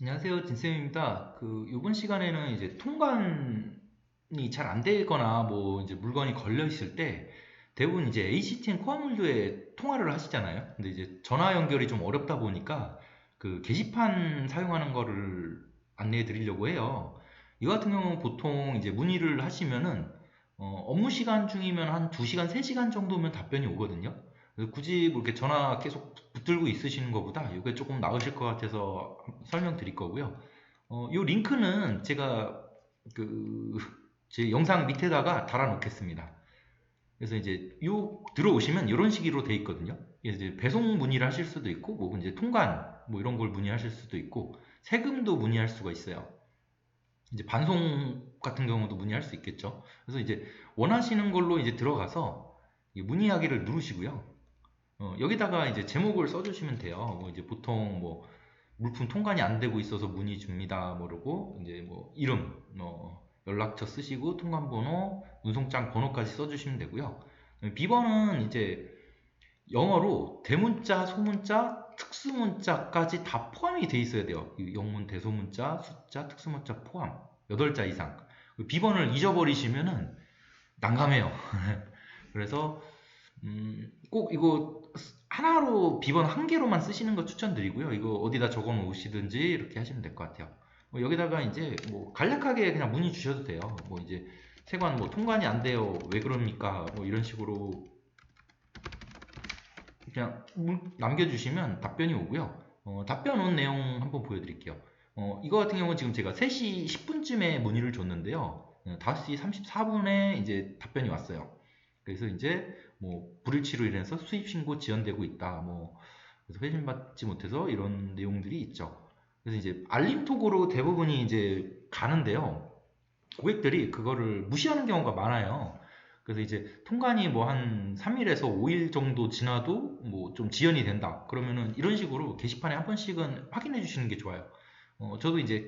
안녕하세요, 진쌤입니다. 그 이번 시간에는 이제 통관이 잘 안 되거나 뭐 이제 물건이 걸려 있을 때 대부분 이제 ACTN 코아몰드에 통화를 하시잖아요. 근데 이제 전화 연결이 좀 어렵다 보니까 그 게시판 사용하는 거를 안내해 드리려고 해요. 이 같은 경우는 보통 이제 문의를 하시면은 어, 업무 시간 중이면 한 2시간, 3시간 정도면 답변이 오거든요. 굳이 뭐 이렇게 전화 계속 붙들고 있으시는 것보다 이게 조금 나으실 것 같아서 설명드릴 거고요. 어, 이 링크는 제가 그 제 영상 밑에다가 달아 놓겠습니다. 그래서 이제 요 들어오시면 이런 식으로 돼 있거든요. 이제 배송 문의를 하실 수도 있고, 뭐 이제 통관 뭐 이런 걸 문의하실 수도 있고, 세금도 문의할 수가 있어요. 이제 반송 같은 경우도 문의할 수 있겠죠. 그래서 이제 원하시는 걸로 이제 들어가서 이 문의하기를 누르시고요. 어, 여기다가 이제 제목을 써주시면 돼요. 뭐 이제 보통 뭐 물품 통관이 안 되고 있어서 문의 줍니다. 모르고 이제 뭐 이름, 뭐 연락처 쓰시고 통관번호, 운송장 번호까지 써주시면 되고요. 비번은 이제 영어로 대문자, 소문자, 특수문자까지 다 포함이 돼 있어야 돼요. 이 영문, 대소문자, 숫자, 특수문자 포함 8자 이상. 비번을 잊어버리시면은 난감해요. 그래서 음, 꼭 이거 하나로 비번 한 개로만 쓰시는 거 추천드리고요. 이거 어디다 적어 놓으시든지 이렇게 하시면 될 것 같아요. 뭐 여기다가 이제 뭐 간략하게 그냥 문의 주셔도 돼요. 뭐 이제 세관 뭐 통관이 안 돼요. 왜 그럽니까? 뭐 이런 식으로 그냥 문- 남겨주시면 답변이 오고요. 어, 답변 온 내용 한번 보여드릴게요. 어, 이거 같은 경우는 지금 제가 3시 10분쯤에 문의를 줬는데요. 어, 5시 34분에 이제 답변이 왔어요. 그래서 이제 뭐 불일치로 인해서 수입 신고 지연되고 있다. 뭐 그래서 회신받지 못해서 이런 내용들이 있죠. 그래서 이제 알림톡으로 대부분이 이제 가는데요. 고객들이 그거를 무시하는 경우가 많아요. 그래서 이제 통관이 뭐 한 3일에서 5일 정도 지나도 뭐 좀 지연이 된다. 그러면은 이런 식으로 게시판에 한 번씩은 확인해 주시는 게 좋아요. 어, 저도 이제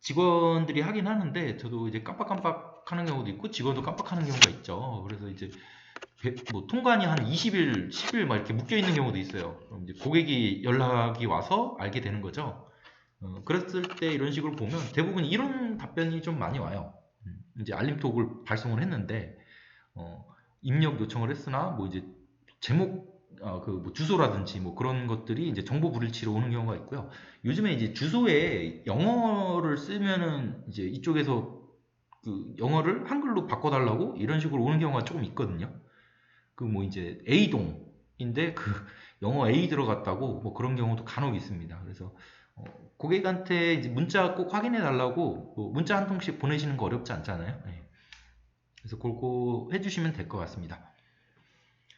직원들이 하긴 하는데 저도 이제 깜빡깜빡 하는 경우도 있고 직원도 깜빡하는 경우가 있죠. 그래서 이제 배- 뭐 통관이 한 20일, 10일 막 이렇게 묶여 있는 경우도 있어요. 그럼 이제 고객이 연락이 와서 알게 되는 거죠. 어, 그랬을 때 이런 식으로 보면 대부분 이런 답변이 좀 많이 와요. 음, 이제 알림톡을 발송을 했는데 어, 입력 요청을 했으나 뭐 이제 제목 어, 그 뭐 주소라든지 뭐 그런 것들이 이제 정보 불일치로 오는 경우가 있고요. 요즘에 이제 주소에 영어를 쓰면은 이제 이쪽에서 그 영어를 한글로 바꿔달라고 이런 식으로 오는 경우가 조금 있거든요. 그 뭐 이제 A동인데 그 영어 A 들어갔다고 뭐 그런 경우도 간혹 있습니다. 그래서 어, 고객한테 이제 문자 꼭 확인해 달라고 뭐 문자 한 통씩 보내시는 거 어렵지 않잖아요. 예. 그래서 그거 해주시면 될 것 같습니다.